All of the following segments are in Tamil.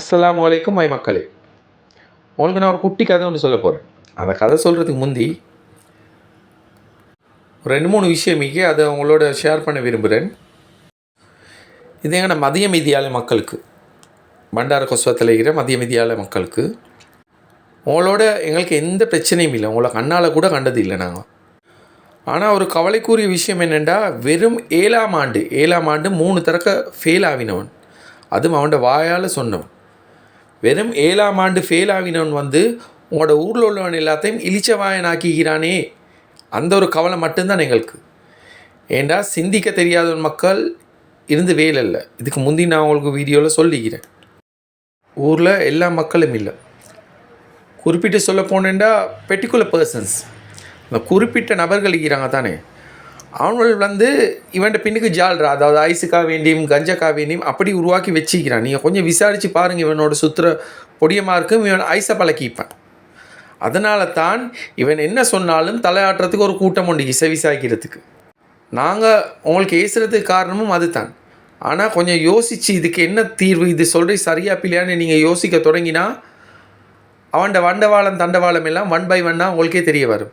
அஸ்ஸலாமு அலைக்கும் மை மக்களே. உங்களுக்கு நான் ஒரு குட்டி கதை ஒன்று சொல்ல போகிறேன் அந்த கதை சொல்கிறதுக்கு முந்தி ஒரு ரெண்டு மூணு விஷயம் மிக அதை உங்களோட ஷேர் பண்ண விரும்புகிறேன் இது எங்கன்னா மதிய வித்தியாலய மக்களுக்கு பண்டார கொஸ்வத்தில் இருக்கிற மதிய வித்தியாலய மக்களுக்கு உங்களோட எங்களுக்கு எந்த பிரச்சனையும் இல்லை. உங்களை கண்ணால் கூட கண்டது இல்லை நாங்கள் ஆனால் ஒரு கவலைக்குரிய விஷயம் என்னென்னா வெறும் ஏழாம் ஆண்டு ஏழாம் ஆண்டு மூணு தரக்க ஃபெயில் ஆகினவன் அதுவும் அவன்கிட்ட வாயால் சொன்னவன். வெறும் ஏழாம் ஆண்டு ஃபெயில் ஆவினவன் வந்து உங்களோட ஊரில் உள்ளவன் எல்லாத்தையும் இழிச்சவாயனாக்கிக்கிறானே அந்த ஒரு கவலை மட்டும்தான் எங்களுக்கு. ஏண்டா சிந்திக்க தெரியாத மக்கள் இருந்து வேலை இல்லை இதுக்கு முந்தி நான் உங்களுக்கு வீடியோவில் சொல்லிக்கிறேன் ஊரில் எல்லா மக்களும் இல்லை. குறிப்பிட்டு சொல்ல போனேன்டா பெர்டிகுலர் பர்சன்ஸ் இந்த குறிப்பிட்ட நபர்கள் இருக்கிறாங்க தானே. அவன்கள் வந்து இவன்ட்ட பின்னுக்கு ஜால்ரா அதாவது ஐஸுக்காக வேண்டியும் கஞ்சக்காக வேண்டியும் அப்படி உருவாக்கி வச்சுக்கிறான். நீங்கள் கொஞ்சம் விசாரித்து பாருங்கள் இவனோட சுற்றுற பொடியமாக இருக்கும் இவன் ஐஸை பழக்கிப்பான் அதனால தான் இவன் என்ன சொன்னாலும் தலையாட்டுறதுக்கு ஒரு கூட்டம் உண்டு இசை விசாரிக்கிறதுக்கு. நாங்கள் உங்களுக்கு ஏசுறதுக்கு காரணமும் அதுதான். ஆனால் கொஞ்சம் யோசித்து இதுக்கு என்ன தீர்வு இது சொல்கிறது சரியா பிள்ளையான்னு நீங்கள் யோசிக்க தொடங்கினா அவன் வண்டவாளம் தண்டவாளம் எல்லாம் ஒன் பை ஒன்னாக அவங்களுக்கே தெரிய வரும்.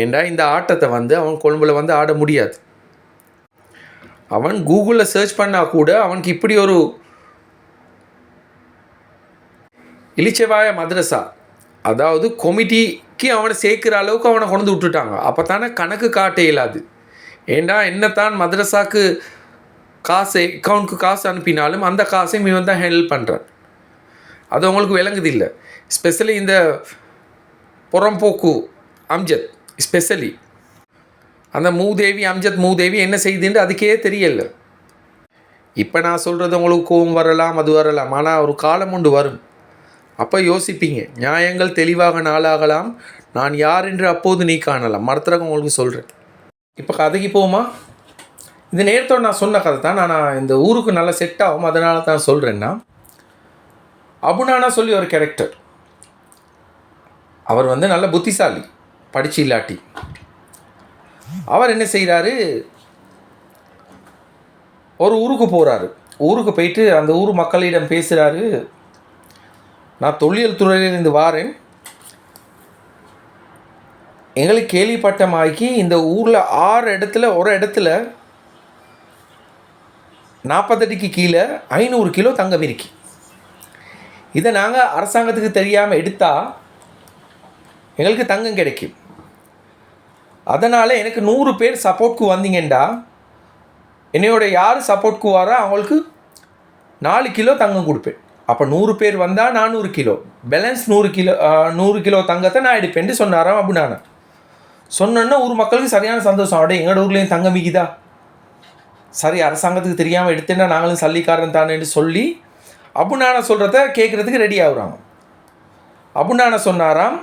ஏண்டா இந்த ஆட்டத்தை வந்து அவன் கொழும்புல வந்து ஆட முடியாது. அவன் கூகுளில் சர்ச் பண்ணால் கூட அவனுக்கு இப்படி ஒரு இலிச்சவாய மதரசா. அதாவது கொமிட்டிக்கு அவனை சேர்க்குற அளவுக்கு அவனை கொண்டு விட்டுட்டாங்க. அப்போ தானே கணக்கு காட்ட இயலாது. ஏண்டா என்னத்தான் மதரசாவுக்கு காசு அக்கௌண்ட்க்கு காசு அனுப்பினாலும் அந்த காசையும் இவன் தான் ஹேண்டில் பண்ணுறான் அது உங்களுக்கு விளங்குது இல்லை. ஸ்பெஷலி இந்த புறம்போக்கு அம்ஜத் ஸ்பெஷலி அந்த மூதேவி அம்ஜத் மூதேவி என்ன செய்யுதுன்னு அதுக்கே தெரியல. இப்போ நான் சொல்கிறது உங்களுக்கு கோவம் வரலாம் அது வரலாம். ஆனால் ஒரு காலம் உண்டு வரும். அப்போ யோசிப்பீங்க. நியாயங்கள் தெளிவாக நாளாகலாம். நான் யார் என்று அப்போது நீ காணலாம். மறுத்தரகம் உங்களுக்கு சொல்கிறேன் இப்போ கதைக்கு போமா இது நேரத்தோடு நான் சொன்ன கதை தான். நான் இந்த ஊருக்கு நல்லா செட் ஆகும். அதனால தான் சொல்கிறேன்னா அபுனானா சொல்லி ஒரு கேரக்டர் அவர் வந்து நல்ல புத்திசாலி படிச்சு இல்லாட்டி. அவர் என்ன செய்கிறாரு ஒரு ஊருக்கு போகிறாரு ஊருக்கு போயிட்டு அந்த ஊர் மக்களிடம் பேசுகிறாரு நான் தொழில் துறையிலிருந்து வாரேன். எங்களுக்கு கேள்விப்பட்ட மாய்க்கு இந்த ஊரில் ஆறு இடத்துல ஒரு இடத்துல நாற்பத்தடிக்கு கீழே ஐநூறு கிலோ தங்கம் இருக்கு இதை நாங்கள் அரசாங்கத்துக்கு தெரியாமல் எடுத்தால் எங்களுக்கு தங்கம் கிடைக்கும். அதனால் எனக்கு நூறு பேர் சப்போர்ட்க்கு வந்தீங்கண்டா. என்னையோட யார் சப்போர்ட்க்கு வர அவங்களுக்கு நாலு கிலோ தங்கம் கொடுப்பேன். அப்போ நூறு பேர் வந்தால் நானூறு கிலோ. பேலன்ஸ் நூறு கிலோ நூறு கிலோ தங்கத்தை நான் எடுப்பேன்ட்டு சொன்னாராம் அப்படின்னா சொன்னோன்னா ஊர் மக்களுக்கு சரியான சந்தோஷம். அப்படியே எங்களோட ஊர்லேயும் தங்கம் மிகுதா சரி அரசாங்கத்துக்கு தெரியாமல் எடுத்தேன்னா நாங்களும் சல்லிக்காரன் தானேன்னு சொல்லி அபுநான சொல்கிறத கேட்குறதுக்கு ரெடி ஆகுறாங்க. அபுநான சொன்னாராம்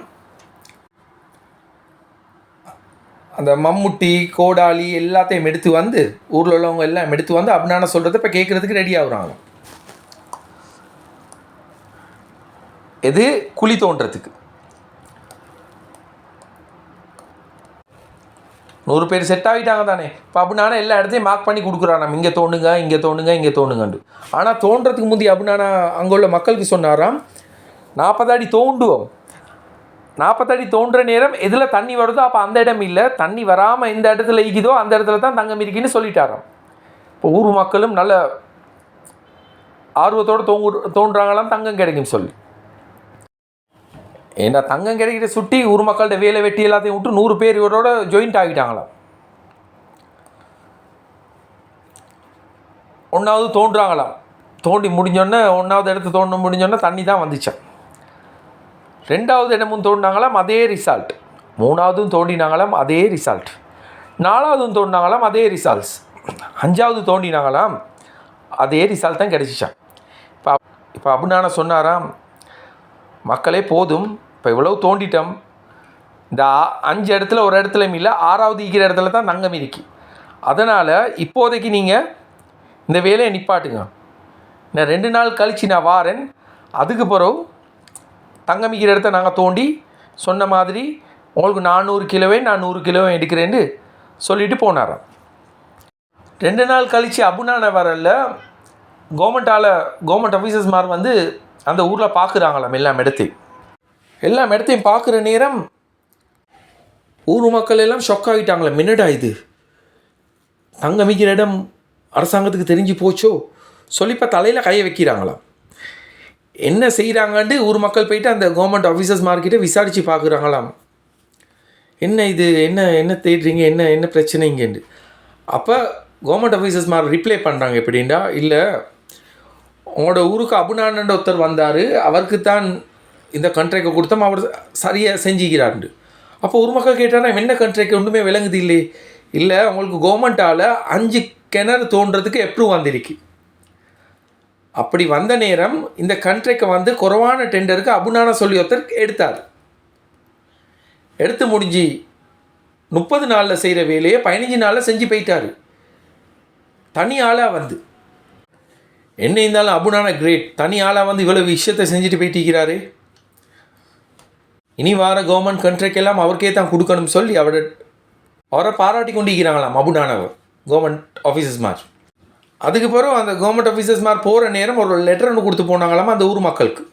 அந்த மம்முட்டி கோடாலி எல்லாத்தையும் எடுத்து வந்து ஊரில் உள்ளவங்க எல்லாம் எடுத்து வந்து அபுநான சொல்கிறத இப்போ கேட்குறதுக்கு ரெடி ஆகுறாங்க. எது? குழி தோன்றதுக்கு நூறு பேர் செட் ஆகிட்டாங்க தானே. இப்போ அப்படின்னா எல்லா இடத்தையும் மார்க் பண்ணி கொடுக்குறான். நம்ம இங்கே தோணுங்க இங்கே தோணுங்க இங்கே தோணுங்கண்டு ஆனால் தோன்றதுக்கு முந்தி அப்படின்னா அங்கே உள்ள மக்களுக்கு சொன்னாராம் நாற்பது அடி தோண்டுவோம். நாற்பத்தடி தோன்ற நேரம் எதில் தண்ணி வருதோ அப்போ அந்த இடம் இல்லை. தண்ணி வராமல் எந்த இடத்துல ஈக்குதோ அந்த இடத்துல தான் தங்கம் இருக்குன்னு சொல்லிட்டாராம். இப்போ ஊர் மக்களும் நல்ல ஆர்வத்தோடு தோங்கு தோன்றாங்களாம் தங்கம் கிடைக்கும் சொல்லி. ஏன்னா தங்கம் கிடைக்கிற சுட்டி ஊர் மக்கள்கிட்ட வேலை வெட்டி எல்லாத்தையும் விட்டு நூறு பேர் இவரோட ஜாயிண்ட் ஆகிட்டாங்களாம் ஒன்றாவது தோன்றாங்களாம் தோண்டி முடிஞ்சோடனே ஒன்றாவது இடத்து தோண்ட முடிஞ்சோடனே தண்ணி தான் வந்துச்சான் ரெண்டாவது இடமும் தோண்டினாங்களாம் அதே ரிசால்ட் மூணாவதும் தோண்டினாங்களாம் அதே ரிசால்ட் நாலாவதும் தோண்டினாங்களாம் அதே ரிசால்ட்ஸ் அஞ்சாவது தோண்டினாங்களாம் அதே ரிசால்ட் தான் கிடச்சிச்சான் இப்போ இப்போ அபுனான சொன்னாராம் மக்களே போதும் இப்போ இவ்வளவு தோண்டிட்டோம். இந்த அஞ்சு இடத்துல ஒரு இடத்துல இல்லை ஆறாவது இருக்கிற இடத்துல தான் தங்கம் இருக்கு. அதனால் இப்போதைக்கு நீங்கள் இந்த வேலையை நிப்பாட்டுங்க. நான் ரெண்டு நாள் கழித்து நான் வாரேன். அதுக்கு பிறகு தங்கமிக்கிற இடத்த நாங்கள் தோண்டி சொன்ன மாதிரி உங்களுக்கு நானூறு கிலோவே நான் நூறு கிலோவே எடுக்கிறேன்னு சொல்லிட்டு போனாராம். ரெண்டு நாள் கழித்து அபுனான வரல கவர்மெண்ட்டால் கவர்மெண்ட் ஆஃபீஸர்ஸ் மாதிரி வந்து அந்த ஊரில் பார்க்குறாங்களாம் எல்லாம் இடத்தையும் எல்லா இடத்தையும் பார்க்குற நேரம். ஊர் மக்கள் எல்லாம் ஷொக் ஆகிட்டாங்களே மின்னடா இது? தங்கமிக்கிற இடம் அரசாங்கத்துக்கு தெரிஞ்சு போச்சோ? சொல்லிப்பா தலையில் கையை வைக்கிறாங்களாம். என்ன செய்கிறாங்கன்ட்டு ஊர் மக்கள் போயிட்டு அந்த கவர்மெண்ட் ஆஃபீஸர்ஸ் மார்க்கிட்ட விசாரித்து பார்க்குறாங்களாம். என்ன இது? என்ன என்ன தேடுறீங்க? என்ன என்ன பிரச்சனைங்கன்னு அப்போ கவர்மெண்ட் ஆஃபீஸர்ஸ் மாதிரி ரிப்ளை பண்ணுறாங்க எப்படின்டா இல்லை உங்களோட ஊருக்கு அபுநானன்ற ஒருத்தர் வந்தார். அவருக்கு தான் இந்த கண்ட்ராக்டை கொடுத்தோம் அவர் சரியாக செஞ்சுக்கிறாரு அப்போ ஒரு மக்கள் கேட்டானா என்ன கண்ட்ராக்ட் ஒன்றுமே விளங்குது இல்லை? இல்லை உங்களுக்கு கவர்மெண்ட்டால் அஞ்சு கிணறு தோன்றதுக்கு எப்ரூவ் வந்திருக்கு. அப்படி வந்த நேரம் இந்த கண்ட்ராக்டை வந்து குறைவான டெண்டருக்கு அபுநானா சொல்லி ஒருத்தர் எடுத்தார். எடுத்து முடிஞ்சு முப்பது நாளில் செய்கிற வேலையை பதினஞ்சு நாளில் செஞ்சு போயிட்டார். தனி ஆளாக வந்து. என்ன இருந்தாலும் அபுனான கிரேட் தனி ஆளாக வந்து இவ்வளோ விஷயத்தை செஞ்சுட்டு போயிட்டிருக்கிறாரு இனி வார கவர்மெண்ட் கண்ட்ராக்ட் எல்லாம் அவருக்கே தான் கொடுக்கணும்னு சொல்லி அவரை அவரை பாராட்டி கொண்டிருக்கிறாங்களாம் அபுடானவர் கவர்மெண்ட் ஆஃபீஸர்ஸ் மாதிரி அதுக்கு பிறகு அந்த கவர்மெண்ட் ஆஃபீஸர்ஸ் மாதிரி போகிற நேரம் ஒரு லெட்டர் ஒன்று கொடுத்து போனாங்களாம் அந்த ஊர் மக்களுக்கு.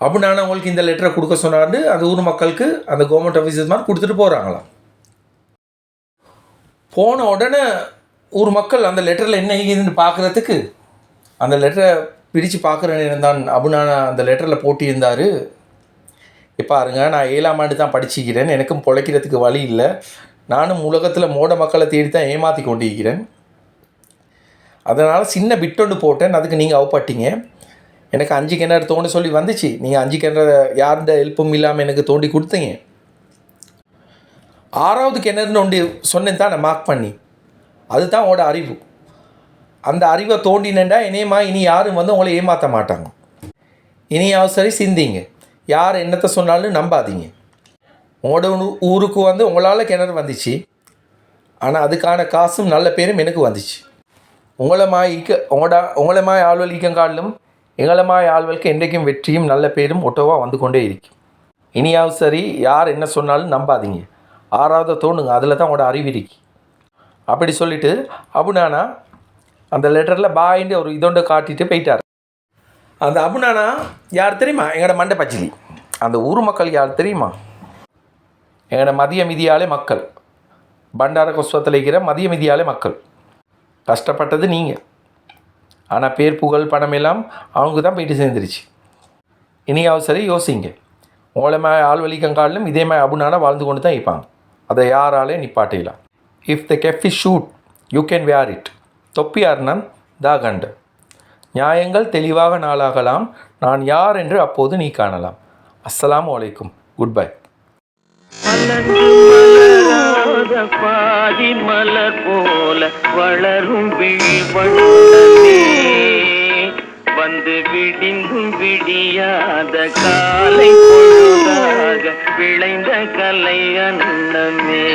அபுடானவங்களுக்கு இந்த லெட்டரை கொடுக்க சொன்னார்னு அந்த ஊர் மக்களுக்கு அந்த கவர்மெண்ட் ஆஃபீஸர்ஸ் மாதிரி கொடுத்துட்டு போகிறாங்களாம் போன உடனே ஊர் மக்கள் அந்த லெட்டரில் என்ன இருக்குதுன்னு பார்க்குறதுக்கு அந்த லெட்டரை பிரித்து பார்க்குற நேரம் தான் அபுனானா அந்த லெட்டரில் போட்டியிருந்தார் இப்போ பாருங்க நான் ஏழாம் ஆண்டு தான் படிச்சிக்கிறேன். எனக்கும் பிழைக்கிறதுக்கு வழி இல்லை. நானும் உலகத்தில் மோட மக்களை தேடி தான் ஏமாற்றி கொண்டிருக்கிறேன். அதனால் சின்ன பிட்டொன்று போட்டேன். அதுக்கு நீங்கள் அவப்பட்டீங்க. எனக்கு அஞ்சு கிணறு தோண்டி சொல்லி வந்துச்சு. நீங்கள் அஞ்சு கிணறு யாருட ஹெல்ப்பும் இல்லாமல் எனக்கு தோண்டி கொடுத்தீங்க. ஆறாவது கிணறுன்னு ஒன்று சொன்னேன் தான் நான் மார்க் பண்ணி. அதுதான் உங்களோட அறிவு. அந்த அறிவை தோண்டினேன்டா இனியமா இனி யாரும் வந்து உங்களை ஏமாற்ற மாட்டாங்க. இனியாவது சரி சிந்திங்க. யார் என்னத்தை சொன்னாலும் நம்பாதீங்க. உங்களோட ஊருக்கு வந்து உங்களால் கிணறு வந்துச்சு. ஆனால் அதுக்கான காசும் நல்ல பேரும் எனக்கு வந்துச்சு. உங்களை மாய் ஈக்க உங்களோட உங்களை மாய் ஆள்வல் ஈக்கங்காலிலும் எங்களை மாய் ஆள்வலுக்கு என்றைக்கும் வெற்றியும் நல்ல பேரும் ஒட்டோவாக வந்து கொண்டே இருக்கும். இனியாவது சரி யார் என்ன சொன்னாலும் நம்பாதீங்க. ஆறாவது தோணுங்க அதில் தான் உங்களோட அறிவு இருக்கு. அப்படி சொல்லிட்டு அபுனானா அந்த லெட்டரில் பாயின்னு ஒரு இதொண்டு காட்டிட்டு போயிட்டார். அந்த அபுனானா யார் தெரியுமா? எங்களோட மண்டை பச்சிலி. அந்த ஊர் மக்கள் யார் தெரியுமா? எங்களோட மதிய மிதியாலே மக்கள். பண்டார கொஸ்வத்தில் இருக்கிற மதிய மிதியாலே மக்கள். கஷ்டப்பட்டது நீங்கள் ஆனால் பேர் புகழ் பணம் எல்லாம் அவங்க தான் போயிட்டு சேர்ந்துருச்சு. இனியாவது சரி யோசிங்க. உங்களை மே ஆள் இதே மாதிரி அபுனானா வாழ்ந்து கொண்டு தான் இருப்பாங்க. அதை யாராலே நிப்பாட்டிடலாம். If the cap is suit you can wear it தொப்பி அர்ணன் தா கண்டு. நியாயங்கள் தெளிவாக நாளாகலாம். நான் யார் என்று அப்போது நீ காணலாம். அஸ்ஸலாமு அலைக்கும். Good bye. பாதி மலர் போல வளரும் வந்து விடிந்தும் விடியாத காலை பொழுதாக விளைந்த கலை அன்னமே.